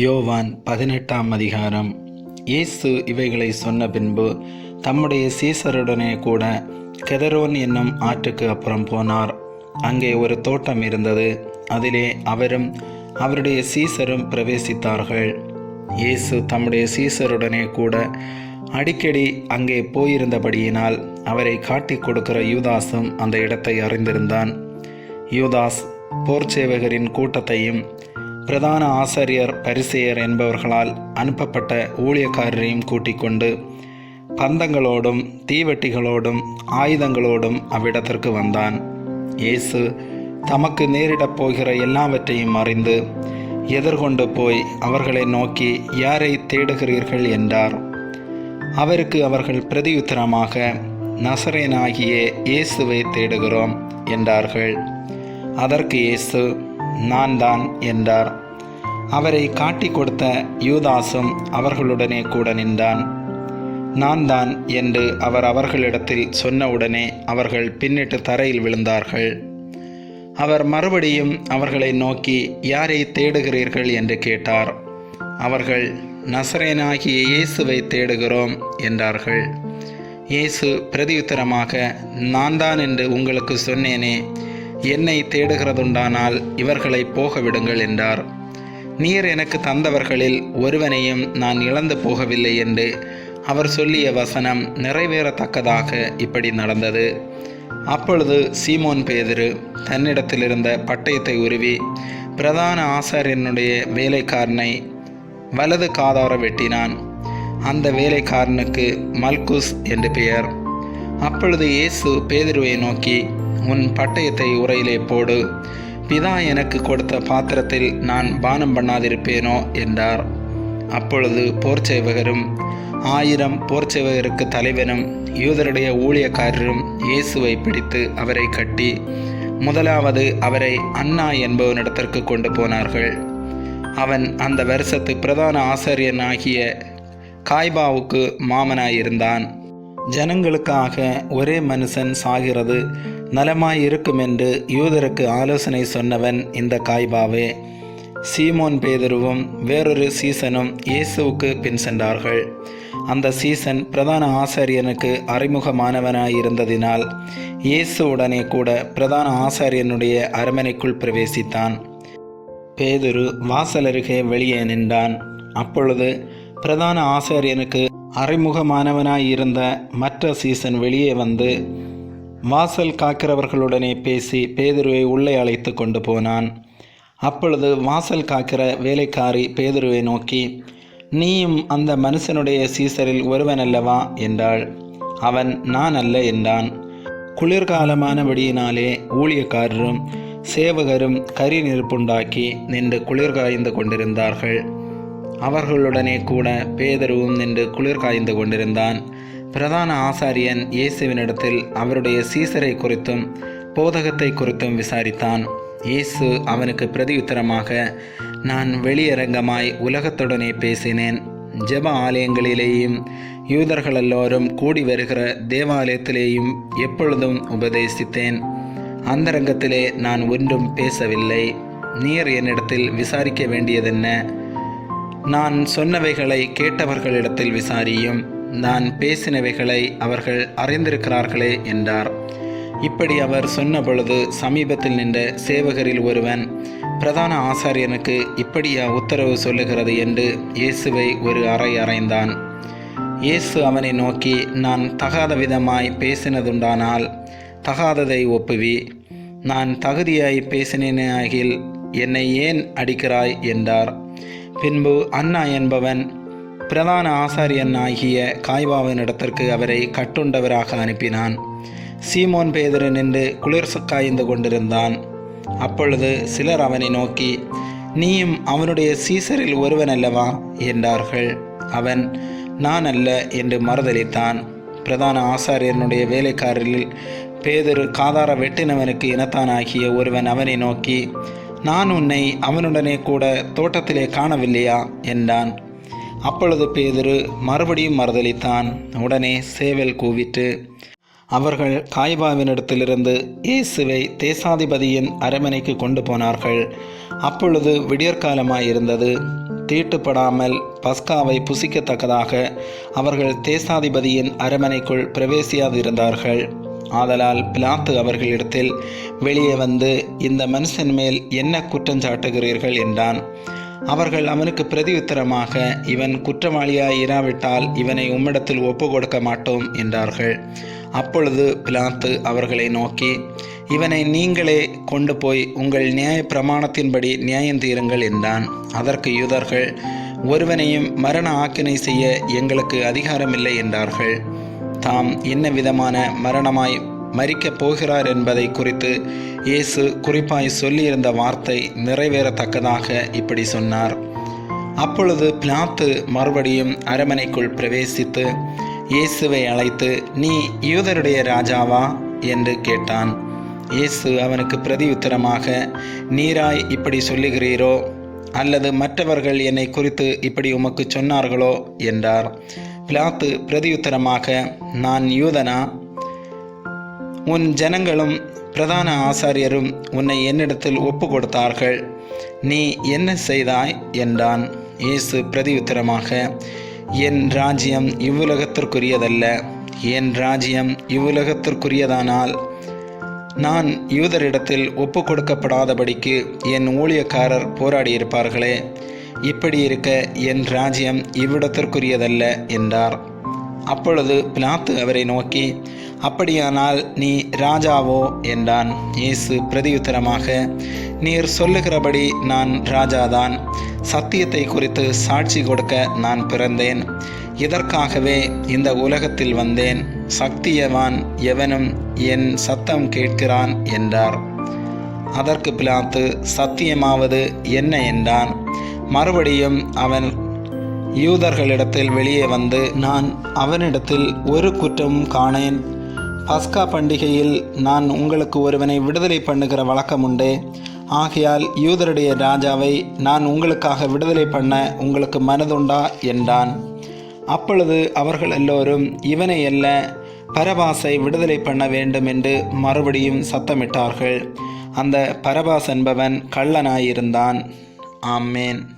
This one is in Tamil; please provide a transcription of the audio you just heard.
யோவான் பதினெட்டாம் அதிகாரம். இயேசு இவைகளை சொன்ன பின்பு தம்முடைய சீசருடனே கூட கெதரோன் என்னும் ஆற்றுக்கு அப்புறம் போனார். அங்கே ஒரு தோட்டம் இருந்தது. அதிலே அவரும் அவருடைய சீசரும் பிரவேசித்தார்கள். இயேசு தம்முடைய சீசருடனே கூட அடிக்கடி அங்கே போயிருந்தபடியினால் அவரை காட்டிக் கொடுக்கிற யூதாஸும் அந்த இடத்தை அறிந்திருந்தான். யூதாஸ் போர்ச்சேவகரின் கூட்டத்தையும் பிரதான ஆசாரியர் பரிசெயர் என்பவர்களால் அனுப்பப்பட்ட ஊழியக்காரரையும் கூட்டிக் கொண்டு பந்தங்களோடும் தீவெட்டிகளோடும் ஆயுதங்களோடும் அவ்விடத்திற்கு வந்தான். இயேசு தமக்கு நேரிடப் போகிற எல்லாவற்றையும் அறிந்து எதிர்கொண்டு போய் அவர்களை நோக்கி யாரை தேடுகிறீர்கள்? என்றார். அவருக்கு அவர்கள் பிரதியுத்தரமாக நசரேனாகிய இயேசுவை தேடுகிறோம் என்றார்கள். அதற்கு இயேசு நான் தான் என்றார். அவரை காட்டிக் கொடுத்த யூதாசும் அவர்களுடனே கூட நின்றான். நான் தான் என்று அவர் அவர்களிடத்தில் சொன்னவுடனே அவர்கள் பின்னிட்டு தரையில் விழுந்தார்கள். அவர் மறுபடியும் அவர்களை நோக்கி யாரை தேடுகிறீர்கள்? என்று கேட்டார். அவர்கள் நசரேனாகிய இயேசுவை தேடுகிறோம் என்றார்கள். இயேசு பிரதியுத்தரமாக நான் தான் என்று உங்களுக்கு சொன்னேனே என்னை தேடுகிறதுண்டானால் இவர்களை போக விடுங்கள் என்றார். நீர் எனக்கு தந்தவர்களில் ஒருவனையும் நான் இழந்து போகவில்லை என்று அவர் சொல்லிய வசனம் நிறைவேறத்தக்கதாக இப்படி நடந்தது. அப்பொழுது சீமோன் பேதிரு தன்னிடத்திலிருந்த பட்டயத்தை உருவி பிரதான ஆசாரியனுடைய வேலைக்காரனை வலது காதார வெட்டினான். அந்த வேலைக்காரனுக்கு மல்குஸ் என்று பெயர். அப்பொழுது இயேசு பேதிருவை நோக்கி உன் பட்டயத்தை உரையிலே போடு. பிதா எனக்கு கொடுத்த பாத்திரத்தில் நான் பானம் பண்ணாதிருப்பேனோ என்றார். அப்பொழுது போர்ச்சேவகரும் ஆயிரம் போர்ச்சேவகருக்கு தலைவனும் யூதருடைய ஊழியக்காரரும் இயேசுவை பிடித்து அவரை கட்டி முதலாவது அவரை அண்ணா என்பவனிடத்திற்கு கொண்டு போனார்கள். அவன் அந்த வருஷத்து பிரதான ஆசாரியனாகிய காய்பாவுக்கு மாமனாயிருந்தான். ஜனங்களுக்காக ஒரே மனுஷன் சாகிறது நலமாய் இருக்கும் என்று யூதருக்கு ஆலோசனை சொன்னவன் இந்த காய்பாவே. சீமோன் பேதுருவும் வேறொரு சீசனும் இயேசுவுக்கு பின் சென்றார்கள். அந்த சீசன் பிரதான ஆசாரியனுக்கு அறிமுகமானவனாயிருந்ததினால் இயேசு உடனே கூட பிரதான ஆசாரியனுடைய அரமனைக்குள் பிரவேசித்தான். பேதுரு வாசல் அருகே வெளியே நின்றான். அப்பொழுது பிரதான ஆசாரியனுக்கு அறிமுகமானவனாயிருந்த மற்ற சீசன் வெளியே வந்து வாசல் காக்கிறவர்களுடனே பேசி பேதுருவை உள்ளே அழைத்து கொண்டு போனான். அப்பொழுது வாசல் காக்கிற வேலைக்காரி பேதுருவை நோக்கி நீயும் அந்த மனுஷனுடைய சீசரில் ஒருவன் அல்லவா என்றாள். அவன் நான் அல்ல என்றான். குளிர்காலமானபடியினாலே ஊழியக்காரரும் சேவகரும் கரி நெருப்புண்டாக்கி நின்று குளிர் காய்ந்து கொண்டிருந்தார்கள். அவர்களுடனே கூட பேதருவும் நின்று குளிர் காய்ந்து கொண்டிருந்தான். பிரதான ஆசாரியன் இயேசுவினிடத்தில் அவருடைய சீசரை குறித்தும் போதகத்தை குறித்தும் விசாரித்தான். இயேசு அவனுக்கு பிரதியுத்தரமாக நான் வெளியரங்கமாய் உலகத்துடனே பேசினேன். ஜெப ஆலயங்களிலேயும் யூதர்கள் எல்லோரும் கூடி வருகிற தேவாலயத்திலேயும் எப்பொழுதும் உபதேசித்தேன். அந்தரங்கத்திலே நான் ஒன்றும் பேசவில்லை. நீர் என்னிடத்தில் விசாரிக்க வேண்டியதென்ன? நான் சொன்னவைகளை கேட்டவர்களிடத்தில் விசாரியும். நான் பேசினவைகளை அவர்கள் அறிந்திருக்கிறார்களே என்றார். இப்படி அவர் சொன்ன பொழுது சமீபத்தில் நின்ற சேவகரில் ஒருவன் பிரதான ஆசாரியனுக்கு இப்படியா உத்தரவு சொல்லுகிறது? என்று இயேசுவை ஒரு அறை அறைந்தான். இயேசு அவனை நோக்கி நான் தகாத விதமாய் பேசினதுண்டானால் தகாததை ஒப்புவி. நான் தகுதியாய் பேசினேனாகில் என்னை ஏன் அடிக்கிறாய்? என்றார். பின்பு அண்ணா என்பவன் பிரதான ஆசாரியன் ஆகிய காய்வாவினிடத்திற்கு அவரை கட்டுண்டவராக அனுப்பினான். சீமோன் பேதரு நின்று குளிர் காய்ந்து கொண்டிருந்தான். அப்பொழுது சிலர் அவனை நோக்கி நீயும் அவனுடைய சீசரில் ஒருவன் அல்லவா? என்றார்கள். அவன் நான் அல்ல என்று மறுதளித்தான் பிரதான ஆசாரியனுடைய வேலைக்காரரில் பேதரு காதார வெட்டினவனுக்கு இனத்தானாகிய ஒருவன் அவனை நோக்கி நான் உன்னை அவனுடனே கூட தோட்டத்திலே காணவில்லையா? என்றான். அப்பொழுது பேதுரு மறுபடியும் மறுதளித்தான் உடனே சேவல் கூவிட்டு அவர்கள் காய்பாவினிடத்திலிருந்து இயேசுவை தேசாதிபதியின் அரமனைக்கு கொண்டு போனார்கள். அப்பொழுது விடியற்காலமாயிருந்தது. தீட்டுப்படாமல் பஸ்காவை புசிக்கத்தக்கதாக அவர்கள் தேசாதிபதியின் அரமனைக்குள் பிரவேசியாதிருந்தார்கள். ஆதலால் பிலாத்து அவர்களிடத்தில் வெளியே வந்து இந்த மனுஷன் மேல் என்ன குற்றஞ்சாட்டுகிறீர்கள் என்றான். அவர்கள் அவனுக்கு பிரதியுத்தரமாக இவன் குற்றவாளியாய் இராவிட்டால் இவனை உம்மிடத்தில் ஒப்பு கொடுக்க மாட்டோம் என்றார்கள். அப்பொழுது பிலாத்து அவர்களை நோக்கி இவனை நீங்களே கொண்டு போய் உங்கள் நியாய பிரமாணத்தின்படி நியாயம் தீருங்கள் என்றான். அதற்கு யூதர்கள் ஒருவனையும் மரண ஆக்கினை செய்ய எங்களுக்கு அதிகாரமில்லை என்றார்கள். தாம் என்ன விதமான மரணமாய் மறிக்கப் போகிறார் என்பதை குறித்து இயேசு குறிப்பாய் சொல்லியிருந்த வார்த்தை நிறைவேறத்தக்கதாக இப்படி சொன்னார். அப்பொழுது பிளாத்து மறுபடியும் அரமனைக்குள் பிரவேசித்து இயேசுவை அழைத்து நீ யூதருடைய ராஜாவா? என்று கேட்டான். இயேசு அவனுக்கு பிரதியுத்தரமாக நீராய் இப்படி சொல்லுகிறீரோ? அல்லது மற்றவர்கள் என்னை குறித்து இப்படி உமக்கு சொன்னார்களோ? என்றார். பிலாத்து பிரதியுத்தரமாக நான் யூதனா? உன் ஜனங்களும் பிரதான ஆசாரியரும் உன்னை என்னிடத்தில் ஒப்பு கொடுத்தார்கள் நீ என்ன செய்தாய்? என்றான் இயேசு பிரதியுத்தரமாக என் ராஜ்யம் இவ்வுலகத்திற்குரியதல்ல. என் ராஜ்யம் இவ்வுலகத்திற்குரியதானால் நான் யூதரிடத்தில் ஒப்பு கொடுக்கப்படாதபடிக்கு என் ஊழியக்காரர் போராடியிருப்பார்களே. இப்படி இருக்க என் ராஜ்யம் இவ்விடத்திற்குரியதல்ல என்றார். அப்பொழுது பிலாத்து அவரை நோக்கி அப்படியானால் நீ ராஜாவோ? என்றான். இயேசு பிரதியுத்தரமாக நீர் சொல்லுகிறபடி நான் ராஜாதான். சத்தியத்தை குறித்து சாட்சி கொடுக்க நான் பிறந்தேன். இதற்காகவே இந்த உலகத்தில் வந்தேன். சக்தியவான் எவனும் என் சத்தம் கேட்கிறான் என்றார். அதற்கு பிலாத்து சத்தியமாவது என்ன? என்றான். மறுபடியும் அவன் யூதர்களிடத்தில் வெளியே வந்து நான் அவனிடத்தில் ஒரு குற்றமும் காணேன். பஸ்கா பண்டிகையில் நான் உங்களுக்கு ஒருவனை விடுதலை பண்ணுகிற வழக்கம் உண்டு. ஆகையால் யூதருடைய ராஜாவை நான் உங்களுக்காக விடுதலை பண்ண உங்களுக்கு மனதுண்டா? என்றான். அப்பொழுது அவர்கள் எல்லோரும் இவனை அல்ல பரபாசை விடுதலை பண்ண வேண்டும் என்று மறுபடியும் சத்தமிட்டார்கள். அந்த பரபாஸ் என்பவன் கள்ளனாயிருந்தான். ஆமேன்.